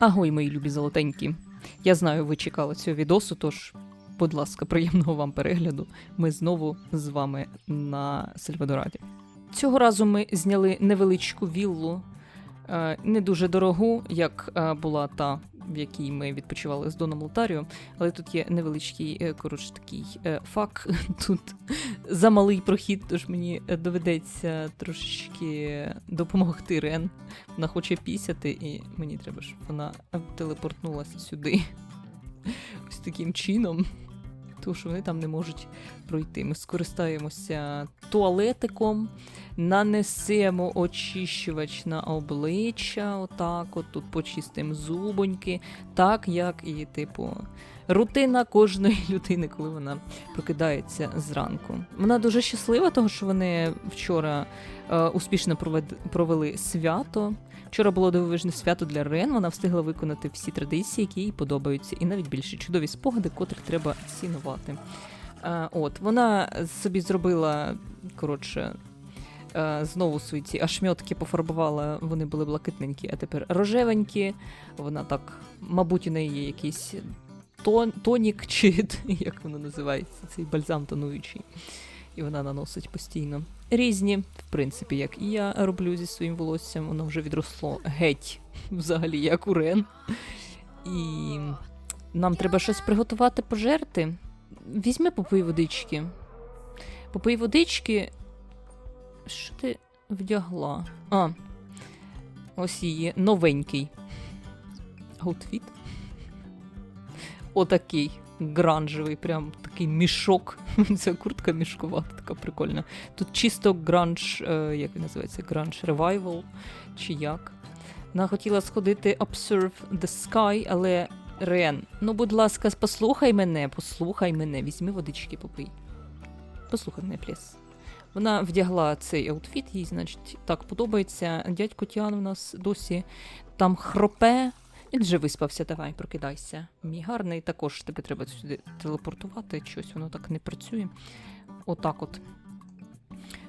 Агой, мої любі золотенькі. Я знаю, ви чекали цього відосу, тож, будь ласка, приємного вам перегляду. Ми знову з вами на Сальвадораді. Цього разу ми зняли невеличку віллу, е, не дуже дорогу, як е, була та, в якій ми відпочивали з Доном Лотаріо, але тут є невеличкий, е, коротше, такий е, фак. Тут замалий прохід, тож мені е, доведеться трошечки допомогти Рен. Вона хоче пісяти, і мені треба, щоб вона телепортнулася сюди. Ось таким чином. Тому що вони там не можуть пройти. Ми скористаємося туалетиком, нанесемо очищувач на обличчя, отак, от тут почистимо зубоньки, так як і, типу, рутина кожної людини, коли вона прокидається зранку. Вона дуже щаслива, тому що вони вчора е, успішно провели свято. Вчора було дивовижне свято для Рен. Вона встигла виконати всі традиції, які їй подобаються, і навіть більше чудові спогади, котрих треба цінувати. Е, от вона собі зробила коротше. е, Знову свої ці ашмьотки пофарбувала, вони були блакитненькі, а тепер рожевенькі. Вона так, мабуть, у неї є якийсь тон, тонік, чи як воно називається, цей бальзам тонуючий. І вона наносить постійно. Різні, в принципі, як і я роблю зі своїм волоссям, воно вже відросло геть, взагалі, як у Рен. І нам треба щось приготувати, пожерти. Візьми попий водички. Попий водички. Що ти вдягла? А. Ось її новенький. Аутфіт. Отакий гранжевий, прям такий мішок. Ця куртка мішкувата, така прикольна. Тут чисто гранж, е, як він називається? Гранж Revival, чи як. Вона хотіла сходити Observe the Sky, але Рен, ну будь ласка, послухай мене, послухай мене, візьми водички попий. Послухай мене, пліс. Вона вдягла цей аутфіт, їй, значить, так подобається. Дядько Тіан у нас досі там хропе. Він вже виспався, давай, прокидайся. Мій гарний також тебе треба сюди телепортувати, щось воно так не працює. Отак от.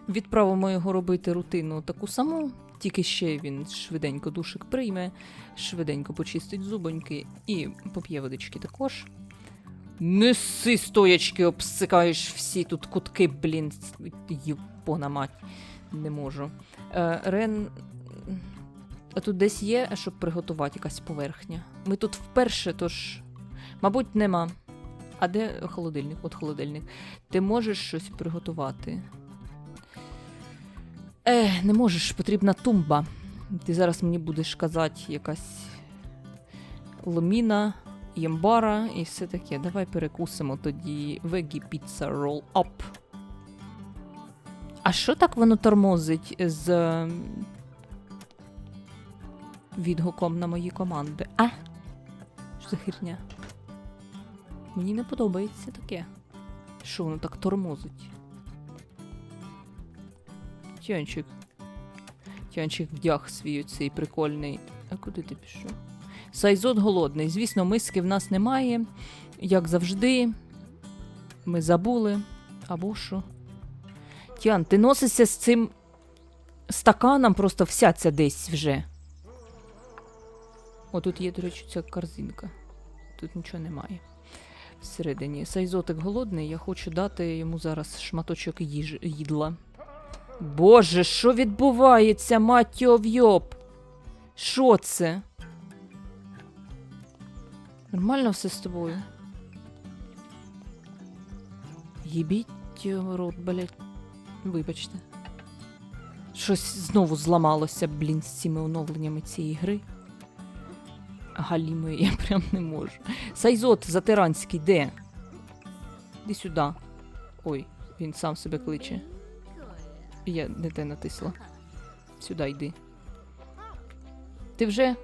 Відправимо його робити рутину таку саму, тільки ще він швиденько душик прийме, швиденько почистить зубоньки і поп'є водички також. Неси стоячки, обсикаєш всі тут кутки, блін, юпона мать. Не можу. Е, Рен. А тут десь є, щоб приготувати якась поверхня. Ми тут вперше, тож, мабуть, нема. А де холодильник? От холодильник. Ти можеш щось приготувати? Е, не можеш, потрібна тумба. Ти зараз мені будеш казати якась ломіна, ємбара і все таке. Давай перекусимо тоді вегі піца рол ап. А що так воно тормозить з відгуком на мої команди? А? Що за херня? Мені не подобається таке. Що воно так тормозить? Тянчик. Тянчик вдяг свій цей прикольний. А куди ти пішов? Сайзот голодний. Звісно, миски в нас немає. Як завжди. Ми забули. Або що? Тян, ти носишся з цим стаканом, просто всяця десь вже. О, тут є, до речі, ця корзинка. Тут нічого немає. Всередині. Сайзотик голодний, я хочу дати йому зараз шматочок їж... їдла. Боже, що відбувається, мать йоб? Що це? Нормально все з тобою? Єбіть рот, блядь. Вибачте. Щось знову зламалося, блін, з цими оновленнями цієї гри. Галімою я прям не можу. Сайзот Затиранський, де? Іди сюди. Ой, він сам себе кличе. Я не те натисла. Сюди йди. Ти вже?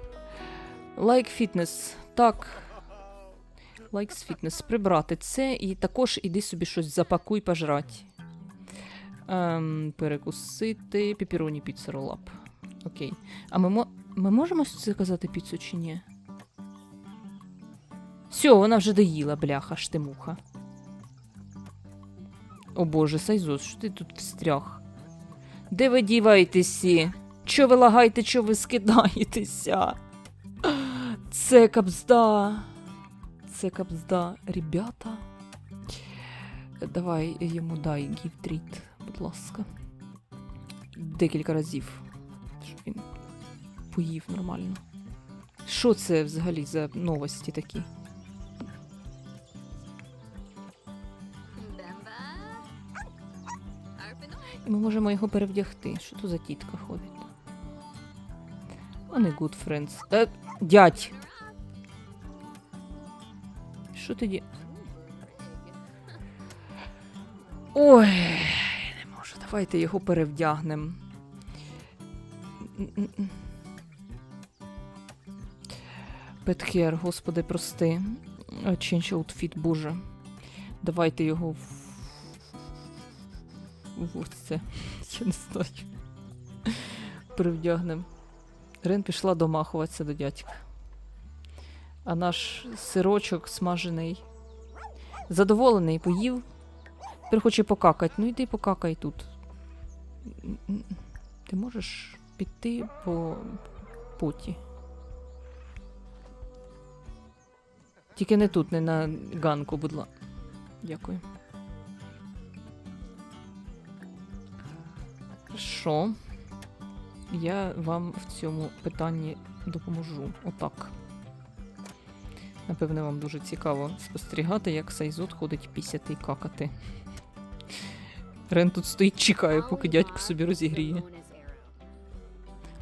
Лайк фітнес. Так. Лайк з. Прибрати це і також іди собі щось запакуй пожрати. Ем, перекусити. Пепіроні піца ролап. Окей. А ми, мо... ми можемо заказати піцу чи ні? Все, вона вже доїла, бляха, штимуха. О боже, Сайзос, що ти тут встряг? Де ви діваєтеся? Чо ви лагаєте, чо ви скидаєтеся? Це капзда. Це капзда. Ребята. Давай йому дай гіфтріт, будь ласка. Декілька разів. Щоб він поїв нормально. Що це взагалі за новості такі? Ми можемо його перевдягти. Що то за тітка ходить? Вони good friends. Е, дядь! Що тоді? Ой, не можу. Давайте його перевдягнемо. Петхер, господи, прости. Change outfit, боже. Давайте його в... це. Я не знаю. Перевдягнемо. Рен пішла домахуватися до дядька. А наш сирочок смажений. Задоволений, поїв. Тепер хоче покакати. Ну йди покакай тут. Ти можеш піти по поті. Тільки не тут, не на ганку, будь ласка. Дякую. Що? Я вам в цьому питанні допоможу. Отак. Напевне, вам дуже цікаво спостерігати, як Сайзот ходить пісяти і какати. Рен тут стоїть, чекає, поки дядько собі розігріє.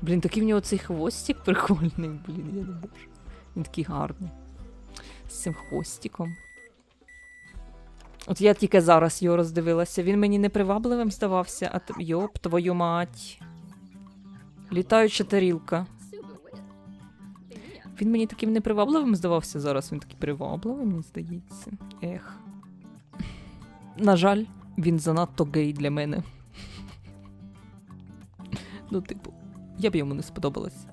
Блін, такий в нього цей хвостик прикольний, блін, я не можу. Він такий гарний. З цим хвостиком. От я тільки зараз його роздивилася. Він мені непривабливим здавався, а т- йоп, твою мать. Літаюча тарілка. Він мені таким непривабливим здавався зараз. Він такий привабливий, мені здається. Ех. На жаль, він занадто гей для мене. Ну, типу, я б йому не сподобалась.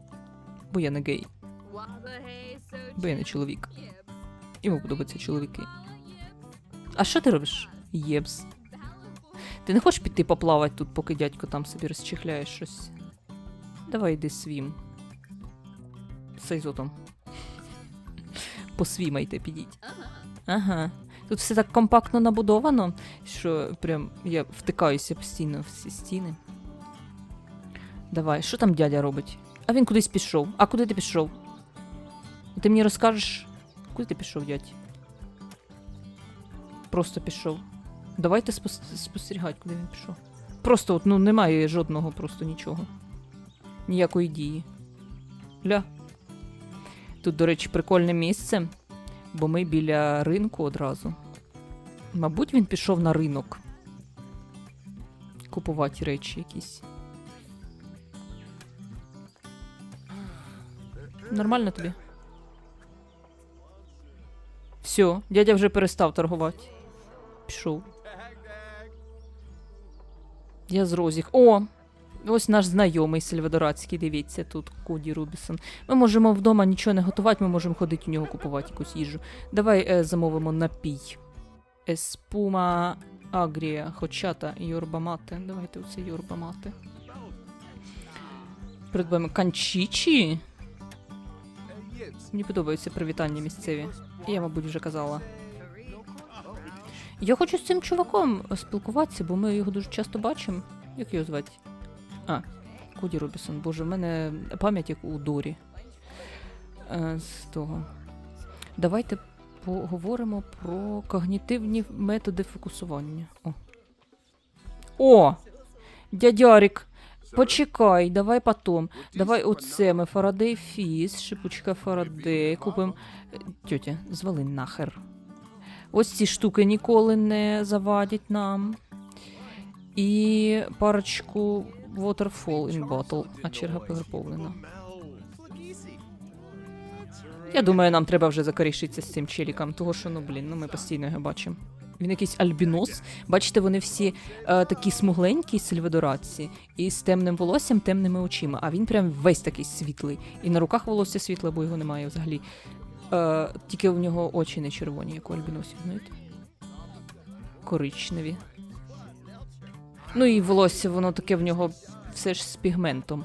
Бо я не гей, бо я не чоловік. Йому подобаються чоловіки. А що ти робиш? Єбс. Ти не хочеш піти поплавати тут, поки дядько там собі розчихляє щось? Давай йди свім. З Айзотом. Посвімайте, підіть. Ага. Тут все так компактно набудовано, що прям я втикаюся постійно в ці стіни. Давай, що там дядя робить? А він кудись пішов. А куди ти пішов? Ти мені розкажеш, куди ти пішов, дядь? Просто пішов. Давайте спостерігати, куди він пішов. Просто от, ну, немає жодного просто нічого. Ніякої дії. Ля. Тут, до речі, прикольне місце, бо ми біля ринку одразу. Мабуть, він пішов на ринок. Купувати речі якісь. Нормально тобі? Все, дядя вже перестав торгувати. Пішов. Я з Розіх. О! Ось наш знайомий сельвадорацький, дивіться, тут Коді Рубісон. Ми можемо вдома нічого не готувати, ми можемо ходити у нього купувати якусь їжу. Давай е, замовимо напій. Еспума агрія, хочата, йорбамате. Давайте оце йорбамате. Придбаємо канчічі. Мені подобаються привітання місцеві. Я, мабуть, вже казала. Я хочу з цим чуваком спілкуватися, бо ми його дуже часто бачимо. Як його звати? А, Коді Робісон. Боже, в мене пам'ять як у Дорі. Е, з того. Давайте поговоримо про когнітивні методи фокусування. О! О! Дядярик! Почекай, давай потом. Давай оце ми Фарадей Фіс, шипучка Фарадей. Купимо. Е, Тьотя, звали нахер. Ось ці штуки ніколи не завадять нам. І парочку Waterfall in Bottle, а черга переповнена. Я думаю, нам треба вже закорішитися з цим челіком, того що, ну блін, ну ми постійно його бачимо. Він якийсь альбінос. Бачите, вони всі е, такі смугленькі сельвадорації, і з темним волоссям, темними очима. А він прям весь такий світлий. І на руках волосся світле, бо його немає взагалі. Е, тільки у нього очі не червоні, як у альбіносів, знаєте? Коричневі. Ну і волосся, воно таке в нього все ж з пігментом.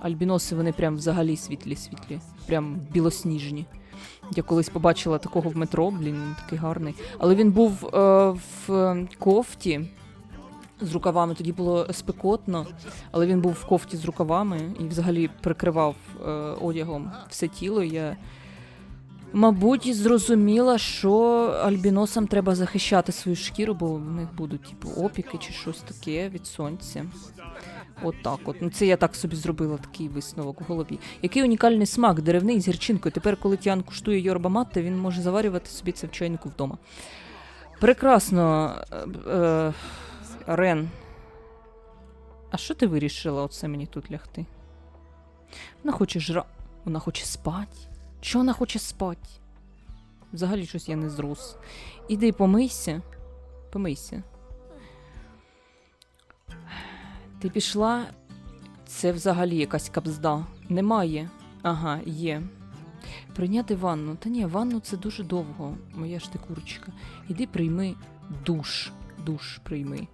Альбіноси вони прям взагалі світлі-світлі. прям білосніжні. Я колись побачила такого в метро, блін, він такий гарний. Але він був е, в кофті з рукавами, тоді було спекотно, але він був в кофті з рукавами і взагалі прикривав е, одягом все тіло. Я, мабуть, зрозуміла, що альбіносам треба захищати свою шкіру, бо в них будуть типу опіки чи щось таке від сонця. От так от. Ну, це я так собі зробила такий висновок у голові. Який унікальний смак, деревний з гірчинкою. Тепер, коли Тіан куштує йорба матте, він може заварювати собі це в чайнику вдома. Прекрасно, е, е, Рен. А що ти вирішила оце мені тут лягти? Вона хоче жра. Вона хоче спати. Що вона хоче спати? Взагалі щось я не зрос. Іди помийся. Помийся. Ти пішла? Це взагалі якась кабзда. Немає. Ага, є. Прийняти ванну. Та ні, ванну це дуже довго, моя ж ти курочка. Іди прийми душ. Душ прийми.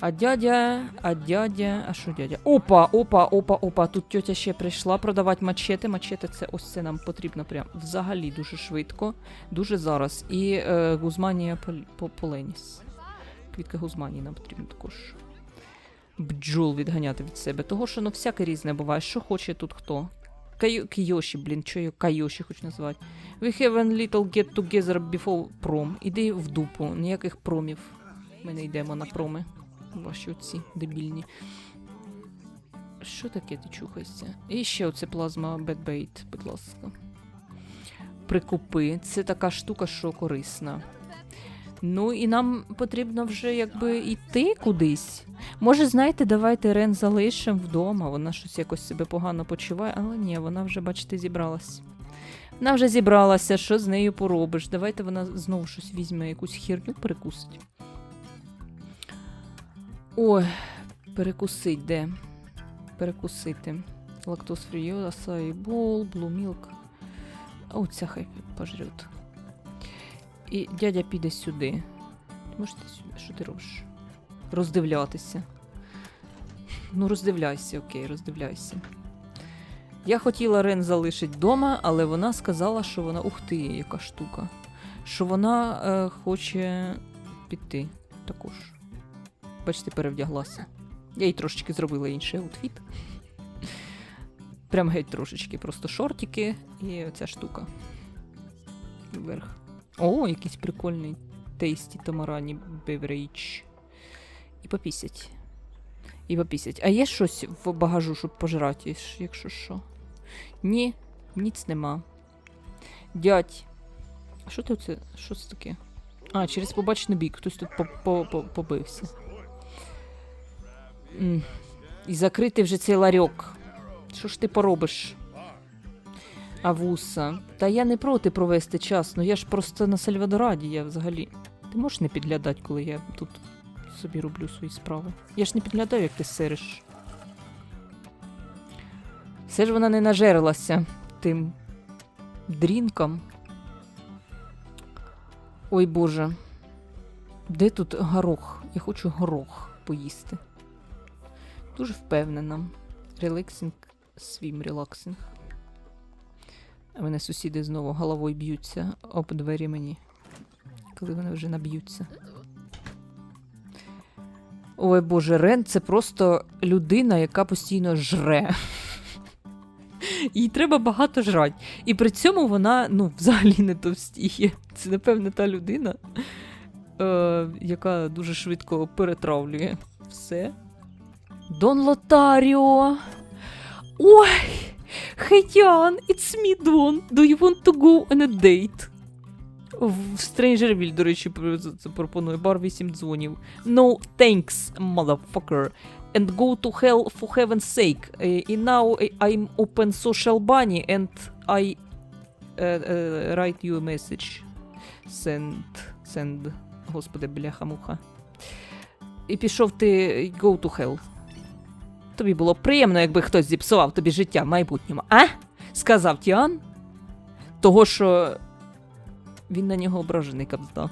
А дядя, а дядя, а що дядя? Опа, опа, опа, опа. Тут тьотя ще прийшла продавати мачети. Мачети це ось це нам потрібно прям взагалі дуже швидко, дуже зараз. І е, гузманія поленіс. Квітка гузманії нам потрібно також. Бджол відганяти від себе. Того, що ну всяке різне буває. Що хоче тут хто? Кайо... Кайоші, блін, що я Кайоші хочу назвати. We have a little get together before prom. Іди в дупу, ніяких промів. Ми не йдемо на проми. Ваші оці дебільні. Що таке ти чухаєшся? І ще оце плазма Bad будь ласка. Прикупи. Це така штука, що корисна. Ну і нам потрібно вже якби йти кудись. Може, знаєте, давайте Рен залишимо вдома. Вона щось якось себе погано почуває, але ні, вона вже, бачите, зібралась. Вона вже зібралася, що з нею поробиш? Давайте вона знову щось візьме, якусь хірню перекусить. Ой, перекусить де? Перекусити. Лактоз фрі, асаї бол, блу мілк. Хай пожрет. І дядя піде сюди. Можете сюди? Що ти робиш? Роздивлятися. Ну, роздивляйся, окей, роздивляйся. Я хотіла Рен залишити вдома, але вона сказала, що вона. Ух ти, яка штука. Що вона е, хоче піти також. Бачите, перевдяглася. Я їй трошечки зробила інший аутфіт. Прям геть трошечки, просто шортики і оця штука. Вверх. О, якийсь прикольний тейсті тамарані беврейдж. І попісять. І попісять. А є щось в багажу, щоб пожрати, якщо що? Ні, ніц нема. Дядь. А що ти? Що це таке? А, через побачений бік. Хтось тут по- по- по- побився. І закритий вже цей ларьок. Що ж ти поробиш? Авуса. Та я не проти провести час, ну я ж просто на Сальвадораді, я взагалі. Ти можеш не підглядати, коли я тут собі роблю свої справи. Я ж не підглядаю, як ти сериш. Все ж вона не нажерилася тим дрінком. Ой Боже. Де тут горох? Я хочу горох поїсти. Дуже впевнена. Релаксинг, свім релаксинг. А мене сусіди знову головою б'ються об двері мені. Коли вони вже наб'ються. Ой Боже, Рен це просто людина, яка постійно жре. Їй треба багато жрати. І при цьому вона ну, взагалі не товстіє. Це, напевно, та людина, е, яка дуже швидко перетравлює все. Дон Лотаріо. Ой! Хейтян, it's me, Don. Do you want to go on a date? В Strangerville, до речі, пропонує бар 8 дзвонів. No thanks, motherfucker. And go to hell for heaven's sake. Uh, and now I'm open social bunny and I uh, uh, write you a message. Send. Send. Господи, бляха-муха. І пішов ти go to hell. Тобі було приємно, якби хтось зіпсував тобі життя в майбутньому, а? Сказав Тіан. Того, що він на нього ображений кабзда.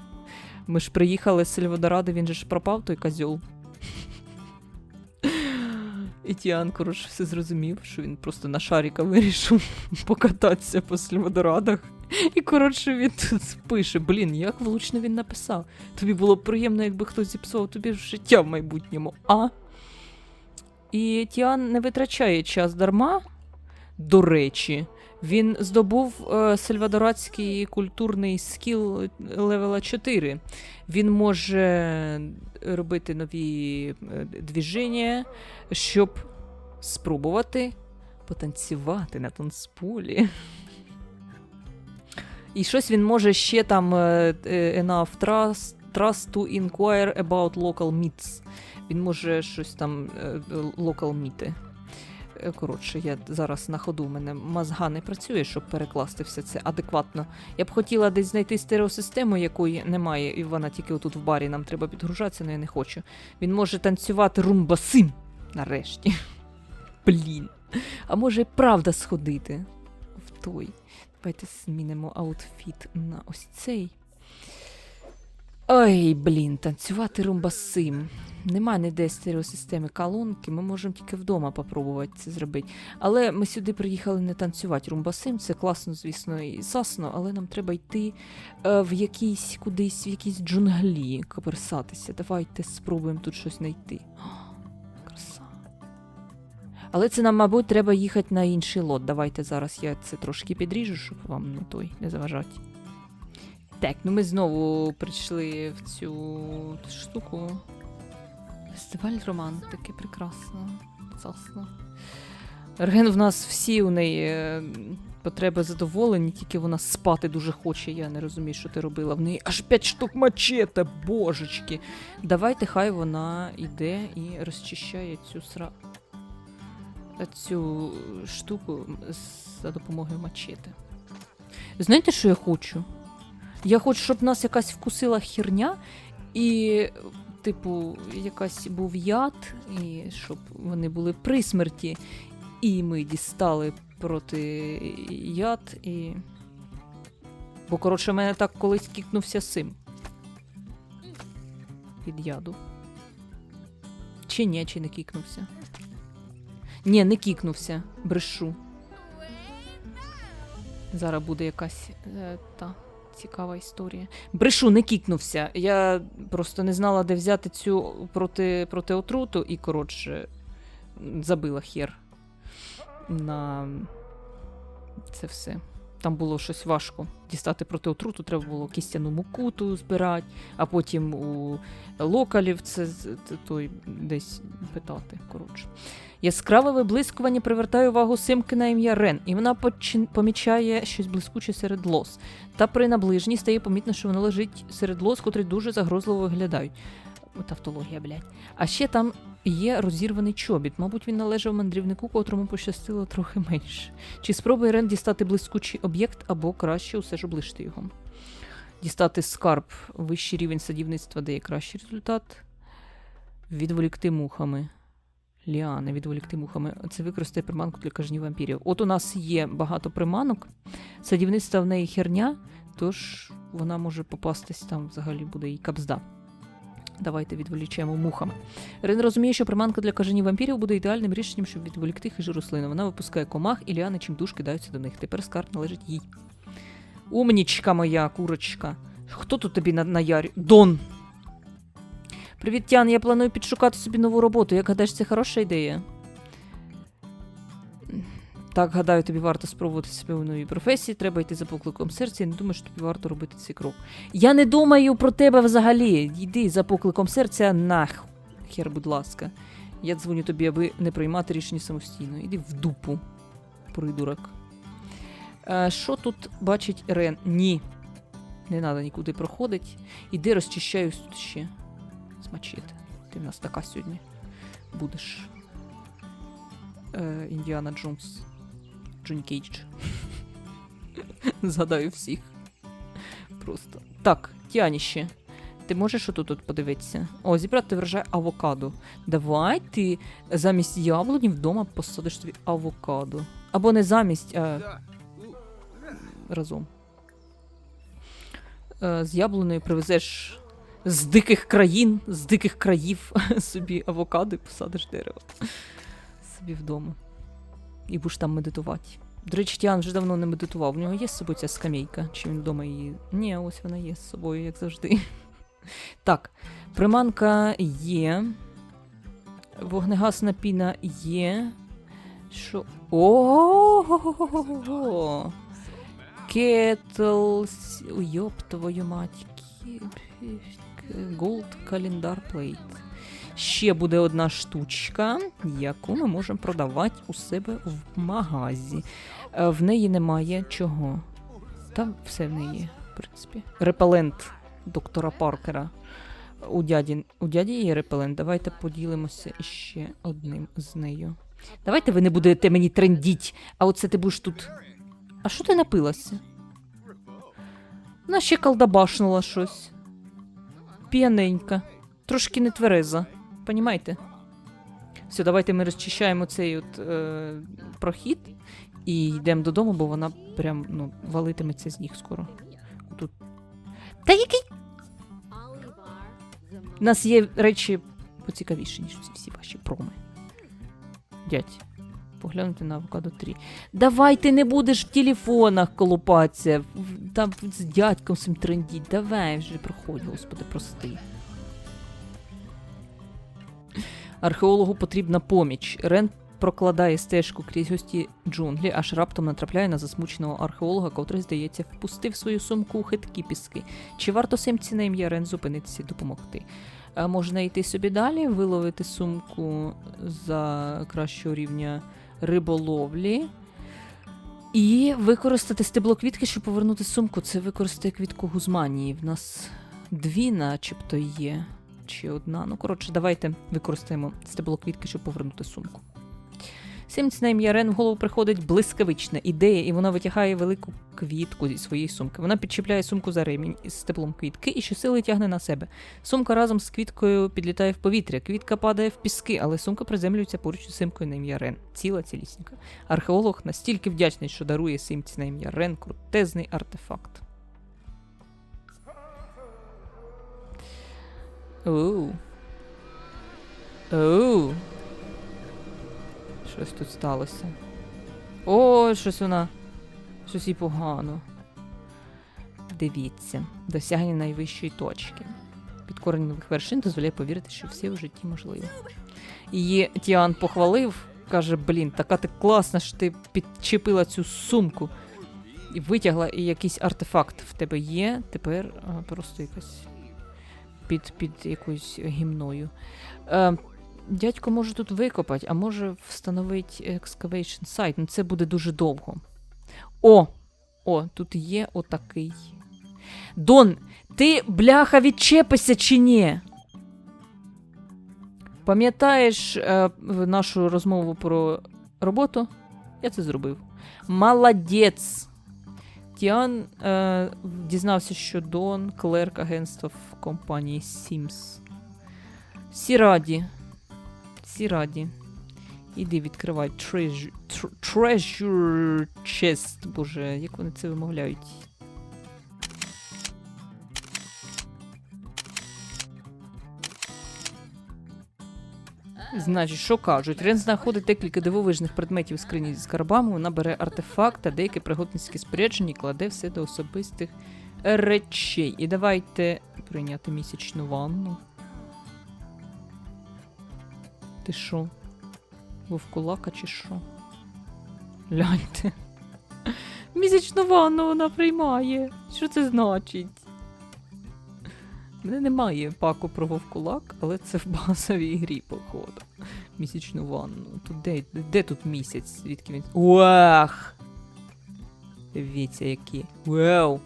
Ми ж приїхали з Сільводоради, він же ж пропав той козьол. І Тіан, коротше, все зрозумів, що він просто на шаріка вирішив покататися по сліводорадах. І, коротше, він тут пише: блін, як влучно він написав. Тобі було приємно, якби хтось зіпсував тобі життя в майбутньому, а? І Тіан не витрачає час дарма. До речі, він здобув е, сальвадорадський культурний скіл левела 4. Він може робити нові е, движення, щоб спробувати потанцювати на танцполі. І щось він може ще там е, е, enough trust, trust to inquire about local meets. Він може щось там е, local міти. Е, Коротше, я зараз на ходу в мене мозга не працює, щоб перекласти все це адекватно. Я б хотіла десь знайти стереосистему, якої немає, і вона тільки отут в барі нам треба підгружатися, але я не хочу. Він може танцювати румбасим нарешті. Блін. А може і правда сходити в той. Давайте змінимо аутфіт на ось цей. Ой, блін, танцювати румбасим. Нема ніде стереосистеми колонки, ми можемо тільки вдома попробувати це зробити. Але ми сюди приїхали не танцювати румбасим, це класно, звісно, і сасно, але нам треба йти е, в якісь кудись, в якісь джунглі, коперсатися. Давайте спробуємо тут щось знайти. О, краса. Але це нам, мабуть, треба їхати на інший лот. Давайте зараз я це трошки підріжу, щоб вам не той не заважати. Так, ну ми знову прийшли в цю штуку. Фестиваль романтики, прекрасно. Класно. Реген в нас всі у неї е, потреби задоволені, тільки вона спати дуже хоче. Я не розумію, що ти робила. В неї аж 5 штук мачете, божечки. Давайте хай вона йде і розчищає цю сра... цю штуку за допомогою мачете. Знаєте, що я хочу? Я хочу, щоб нас якась вкусила херня, і, типу, якась був яд, і щоб вони були при смерті, і ми дістали проти яд, і. Бо, коротше, мене так колись кікнувся сим. Від яду. Чи ні, чи не кікнувся? Ні, не кікнувся. Брешу. Зараз буде якась е, та цікава історія. Брешу, не кікнувся. Я просто не знала, де взяти цю проти, проти отруту, і, коротше, забила хер на це все. Там було щось важко. Дістати проти отруту, треба було кістяну муку збирати, а потім у локалів це, той десь питати. Коротше. Яскраве виблискування привертає увагу Симки на ім'я Рен, і вона почин- помічає щось блискуче серед лос. Та при наближенні стає помітно, що воно лежить серед лос, котрі дуже загрозливо виглядають. Тавтологія, блядь. А ще там є розірваний чобіт. Мабуть, він належав мандрівнику, котрому пощастило трохи менше. Чи спробує Рен дістати блискучий об'єкт, або краще усе ж облишити його. Дістати скарб, вищий рівень садівництва дає кращий результат. Відволікти мухами. Ліани, відволікти мухами. Це використає приманку для кажнів вампірів. От у нас є багато приманок. Садівництва в неї херня, тож вона може попастись там взагалі буде і капзда. Давайте відволічемо мухами. Рен розуміє, що приманка для кажанів вампірів буде ідеальним рішенням, щоб відволікти хижу рослину. Вона випускає комах, і ліани чимдуж кидаються до них. Тепер скарб належить їй. Умнічка моя, курочка. Хто тут тобі на, наярю? Дон! Привіт, Тян, я планую підшукати собі нову роботу. Як гадаєш, це хороша ідея? Так, гадаю, тобі варто спробувати себе у новій професії. Треба йти за покликом серця. Я не думаю, що тобі варто робити цей крок. Я не думаю про тебе взагалі. Йди за покликом серця нах. Хер, будь ласка. Я дзвоню тобі, аби не приймати рішення самостійно. Іди в дупу, придурок. Е, що тут бачить Рен? Ні. Не треба нікуди проходить. Іди розчищаюсь тут ще. Смачити. Ти в нас така сьогодні будеш. Е, Індіана Джонс. Джонні Згадаю всіх. Просто. Так, Тяніще. Ти можеш отут тут подивитися? О, зібрати врожай авокадо. Давай ти замість яблуні вдома посадиш собі авокадо. Або не замість, а разом. Е, З яблуною привезеш з диких країн, з диких країв собі авокадо і посадиш дерево. собі вдома. І будеш там медитувати. До речі, Тіан вже давно не медитував. В нього є з собою ця скамейка? Чи він вдома її. Ні, ось вона є з собою, як завжди. Так, приманка є. Вогнегасна піна є. Що? О! Кетл. Йоп, твою мать. Голд календар плейт. Ще буде одна штучка, яку ми можемо продавати у себе в магазі. Е, В неї немає чого. Там все в неї в принципі. Репелент доктора Паркера. У дяді, у дяді є репелент. Давайте поділимося ще одним з нею. Давайте ви не будете мені трендіть, а оце ти будеш тут. А що ти напилася? Вона ще колдабашнула щось. П'яненька. Трошки не твереза. Понімаєте? Все, давайте ми розчищаємо цей от е, прохід і йдемо додому, бо вона прям ну, валитиметься з ніг скоро. Тут. Та який? У нас є речі поцікавіші, ніж всі ваші проми. Дядь, поглянути на авокадо 3. Давай ти не будеш в телефонах колупатися, там з дядьком цим трендіть. Давай вже проходь, господи, прости. Археологу потрібна поміч. Рен прокладає стежку крізь густі джунглі, аж раптом натрапляє на засмученого археолога, котрий, здається, впустив свою сумку у хиткі піски. Чи варто симці на ім'я Рен зупинитися і допомогти? Можна йти собі далі, виловити сумку за кращого рівня риболовлі. І використати стебло квітки, щоб повернути сумку. Це використати квітку гузманії. В нас дві, начебто, є. Чи одна. Ну, коротше, давайте використаємо стебло квітки, щоб повернути сумку. Сімці на ім'я Рен в голову приходить блискавична ідея, і вона витягає велику квітку зі своєї сумки. Вона підчіпляє сумку за ремінь із стеблом квітки і щосили тягне на себе. Сумка разом з квіткою підлітає в повітря. Квітка падає в піски, але сумка приземлюється поруч із симкою на ім'я Рен. Ціла цілісінька. Археолог настільки вдячний, що дарує симці на ім'я Рен крутезний артефакт. Оу. Оу. Щось тут сталося. О, щось вона. Щось їй погано. Дивіться, досягнення найвищої точки. Підкорення нових вершин дозволяє повірити, що все в житті можливо. Її Тіан похвалив, каже: блін, така ти класна, що ти підчепила цю сумку і витягла, і якийсь артефакт в тебе є. Тепер а, просто якась під, під якоюсь гімною. Е, дядько може тут викопати, а може встановити excavation site. Ну це буде дуже довго. О! О, тут є отакий. Дон, ти, бляха, відчепися чи ні? Пам'ятаєш е, нашу розмову про роботу? Я це зробив. Молодець! Тіан е, дізнався, що Дон клерк агентства в компанії Sims. Всі раді. Всі раді. Іди відкривай treasure, treasure chest. Боже, як вони це вимовляють? Значить, що кажуть? Рен знаходить декілька дивовижних предметів в скрині зі скарбами, вона бере артефакт та деякі пригодницькі спорядження і кладе все до особистих речей. І давайте прийняти місячну ванну. Ти що? Вовкулака чи що? Гляньте. Місячну ванну вона приймає. Що це значить? Мене немає паку про вовкулак, але це в базовій грі, походу. Місячну ванну. Тут де, де тут місяць? Звідки він? Уах! Дивіться, які. Вау!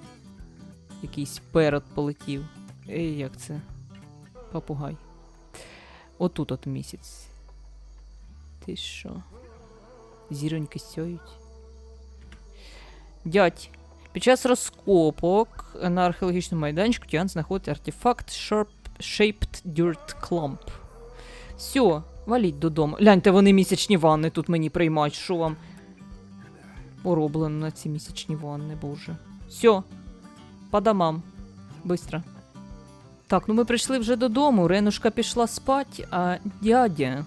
Якийсь перед полетів. Ей, як це? Папугай. Отут от місяць. Ти що? Зіроньки сяють. Дядь, під час розкопок на археологічному майданчику Тіан знаходить артефакт Sharp Shaped Dirt Clump. Все, валіть додому. Гляньте, вони місячні ванни тут мені приймають. Що вам пороблено на ці місячні ванни, боже. Все, по домам. Быстро. Так, ну ми прийшли вже додому. Ренушка пішла спать, а дядя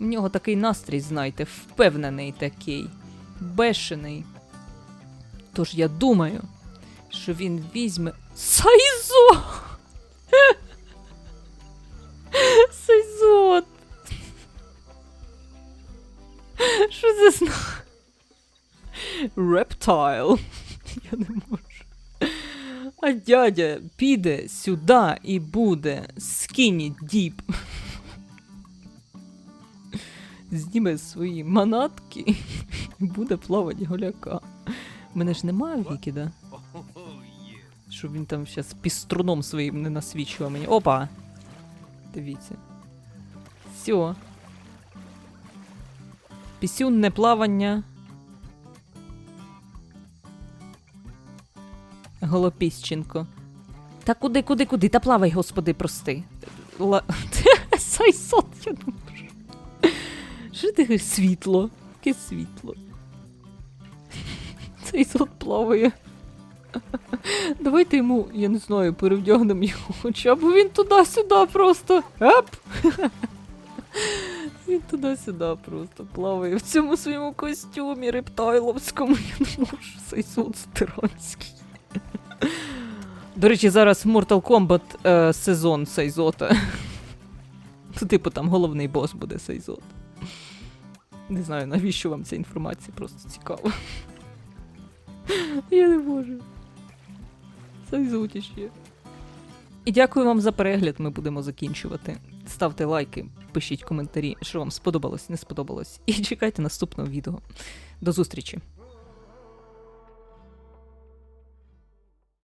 У нього такий настрій, знаєте, впевнений такий, бешений. Тож я думаю, що він візьме. Сайзо! Сайзот! Що це зна? Рептайл. Я не можу. А дядя піде сюди і буде скіні діп. Зніме свої манатки і буде плавати голяка. Мене ж немає вікіда. Щоб він там зараз піструном своїм не насвічував мені. Опа! Дивіться. Все. Пісюнне плавання. Голопіщенко. Та куди, куди, куди? Та плавай, господи, прости. Ла... Сайсот, я можу. Що ти? Світло? Яке світло? Сайсот плаває. Давайте йому, я не знаю, перевдягнемо його хоча б він туди-сюди просто. Ап! Він туди-сюди просто плаває в цьому своєму костюмі рептайловському. Я не можу Сайсот стиранський. До речі, зараз Mortal Kombat е, сезон Сайзота. Ну, типу, там головний бос буде Сайзот. Не знаю, навіщо вам ця інформація, просто цікаво. Я не можу. Сайзотіще. І дякую вам за перегляд. Ми будемо закінчувати. Ставте лайки, пишіть коментарі, що вам сподобалось, не сподобалось. І чекайте наступного відео. До зустрічі!